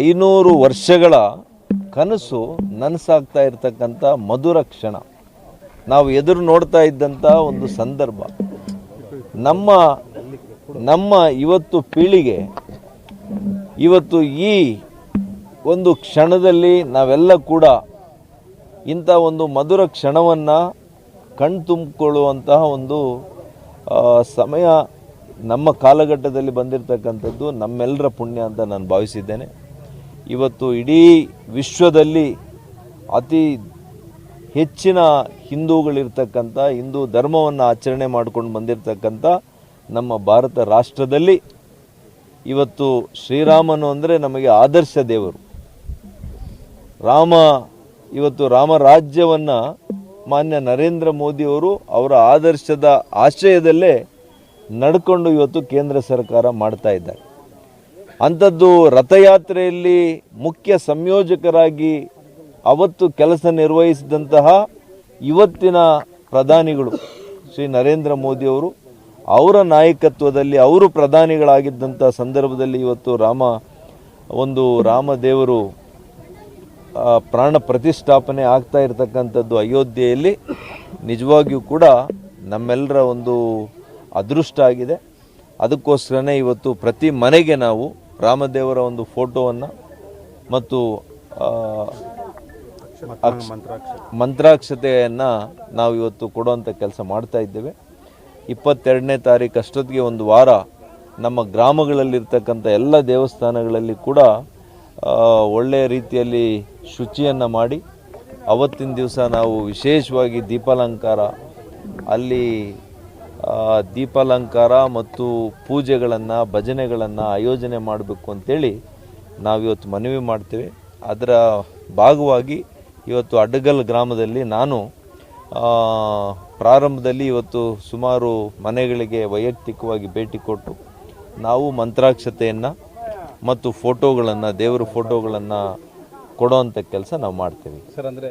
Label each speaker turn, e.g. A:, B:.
A: ಐನೂರು ವರ್ಷಗಳ ಕನಸು ನನಸಾಗ್ತಾ ಇರತಕ್ಕಂಥ ಮಧುರ ಕ್ಷಣ. ನಾವು ಎದುರು ನೋಡ್ತಾ ಇದ್ದಂಥ ಒಂದು ಸಂದರ್ಭ. ನಮ್ಮ ನಮ್ಮ ಇವತ್ತು ಪೀಳಿಗೆ, ಇವತ್ತು ಈ ಒಂದು ಕ್ಷಣದಲ್ಲಿ ನಾವೆಲ್ಲ ಕೂಡ ಇಂಥ ಒಂದು ಮಧುರ ಕ್ಷಣವನ್ನು ಕಣ್ತುಂಬಿಕೊಳ್ಳುವಂತಹ ಒಂದು ಸಮಯ ನಮ್ಮ ಕಾಲಘಟ್ಟದಲ್ಲಿ ಬಂದಿರತಕ್ಕಂಥದ್ದು ನಮ್ಮೆಲ್ಲರ ಪುಣ್ಯ ಅಂತ ನಾನು ಭಾವಿಸಿದ್ದೇನೆ. ಇವತ್ತು ಇಡೀ ವಿಶ್ವದಲ್ಲಿ ಅತಿ ಹೆಚ್ಚಿನ ಹಿಂದೂಗಳಿರ್ತಕ್ಕಂಥ ಹಿಂದೂ ಧರ್ಮವನ್ನು ಆಚರಣೆ ಮಾಡ್ಕೊಂಡು ಬಂದಿರತಕ್ಕಂಥ ನಮ್ಮ ಭಾರತ ರಾಷ್ಟ್ರದಲ್ಲಿ ಇವತ್ತು ಶ್ರೀರಾಮನು ಅಂದರೆ ನಮಗೆ ಆದರ್ಶ ದೇವರು. ರಾಮ, ಇವತ್ತು ರಾಮರಾಜ್ಯವನ್ನು ಮಾನ್ಯ ನರೇಂದ್ರ ಮೋದಿಯವರು ಅವರ ಆದರ್ಶದ ಆಶ್ರಯದಲ್ಲೇ ನಡ್ಕೊಂಡು ಇವತ್ತು ಕೇಂದ್ರ ಸರ್ಕಾರ ಮಾಡ್ತಾ ಇದ್ದಾರೆ. ಅಂಥದ್ದು ರಥಯಾತ್ರೆಯಲ್ಲಿ ಮುಖ್ಯ ಸಂಯೋಜಕರಾಗಿ ಅವತ್ತು ಕೆಲಸ ನಿರ್ವಹಿಸಿದಂತಹ ಇವತ್ತಿನ ಪ್ರಧಾನಿಗಳು ಶ್ರೀ ನರೇಂದ್ರ ಮೋದಿಯವರು ಅವರ ನಾಯಕತ್ವದಲ್ಲಿ ಅವರು ಪ್ರಧಾನಿಗಳಾಗಿದ್ದಂಥ ಸಂದರ್ಭದಲ್ಲಿ ಇವತ್ತು ರಾಮ, ಒಂದು ರಾಮದೇವರು ಪ್ರಾಣ ಪ್ರತಿಷ್ಠಾಪನೆ ಆಗ್ತಾ ಇರತಕ್ಕಂಥದ್ದು ಅಯೋಧ್ಯೆಯಲ್ಲಿ ನಿಜವಾಗಿಯೂ ಕೂಡ ನಮ್ಮೆಲ್ಲರ ಒಂದು ಅದೃಷ್ಟ ಆಗಿದೆ. ಅದಕ್ಕೋಸ್ಕರನೇ ಇವತ್ತು ಪ್ರತಿ ಮನೆಗೆ ನಾವು ರಾಮದೇವರ ಒಂದು ಫೋಟೋವನ್ನು ಮತ್ತು ಮಂತ್ರಾಕ್ಷತೆಯನ್ನು ನಾವು ಇವತ್ತು ಕೊಡುವಂಥ ಕೆಲಸ ಮಾಡ್ತಾ ಇದ್ದೇವೆ. ಇಪ್ಪತ್ತೆರಡನೇ ತಾರೀಕು ಅಷ್ಟೊತ್ತಿಗೆ ಒಂದು ವಾರ ನಮ್ಮ ಗ್ರಾಮಗಳಲ್ಲಿರ್ತಕ್ಕಂಥ ಎಲ್ಲ ದೇವಸ್ಥಾನಗಳಲ್ಲಿ ಕೂಡ ಒಳ್ಳೆಯ ರೀತಿಯಲ್ಲಿ ಶುಚಿಯನ್ನು ಮಾಡಿ, ಅವತ್ತಿನ ದಿವಸ ನಾವು ವಿಶೇಷವಾಗಿ ದೀಪಾಲಂಕಾರ, ಅಲ್ಲಿ ದೀಪಾಲಂಕಾರ ಮತ್ತು ಪೂಜೆಗಳನ್ನು, ಭಜನೆಗಳನ್ನು ಆಯೋಜನೆ ಮಾಡಬೇಕು ಅಂತೇಳಿ ನಾವಿವತ್ತು ಮನವಿ ಮಾಡ್ತೇವೆ. ಅದರ ಭಾಗವಾಗಿ ಇವತ್ತು ಅಡಗಲ್ ಗ್ರಾಮದಲ್ಲಿ ನಾನು ಪ್ರಾರಂಭದಲ್ಲಿ ಇವತ್ತು ಸುಮಾರು ಮನೆಗಳಿಗೆ ವೈಯಕ್ತಿಕವಾಗಿ ಭೇಟಿ ಕೊಟ್ಟು ನಾವು ಮಂತ್ರಾಕ್ಷತೆಯನ್ನು ಮತ್ತು ಫೋಟೋಗಳನ್ನು, ದೇವರ ಫೋಟೋಗಳನ್ನು ಕೊಡೋವಂಥ ಕೆಲಸ ನಾವು ಮಾಡ್ತೇವೆ.
B: ಸರ್, ಅಂದರೆ